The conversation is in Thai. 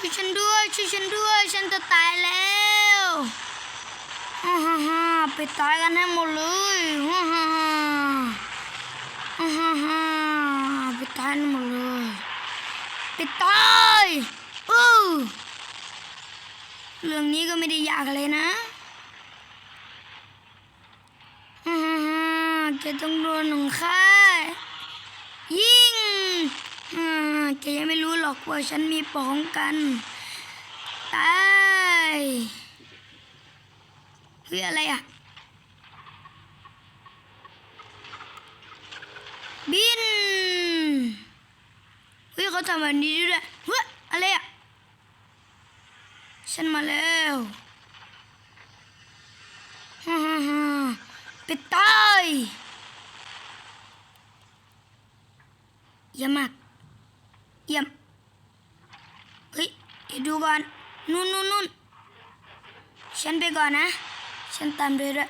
ช่วยฉันด้วยช่วยฉันด้วย ฉันจะตายแล้วฮ่าฮ่าฮ่าไปตายกันให้หมดเลยฮ่าฮ่าฮ่าฮ่าฮ่าไปตายหมดเลยไปตายอู้เรื่องนี้ก็ไม่ได้ยากเลยนะฮ่าฮ่าฮ่าแกต้องโดนหนึ่งค่ายยิงอ่าแกยังไม่รู้หร อกว่าฉันมีป้องกัน ตายเฮ้ยอะไรอะ บิน เฮ้ยเขาทำแบบนี้ด้วยเฮ้ยอะไรอะ ฉันมาแล้วฮ่าฮ่าฮ่าไปตายเยี่ยมมากเยี่ยม อีดูก่อนนู่นนู่นนู่นฉันไปก่อนนะ ฉันตามด้วยด้วย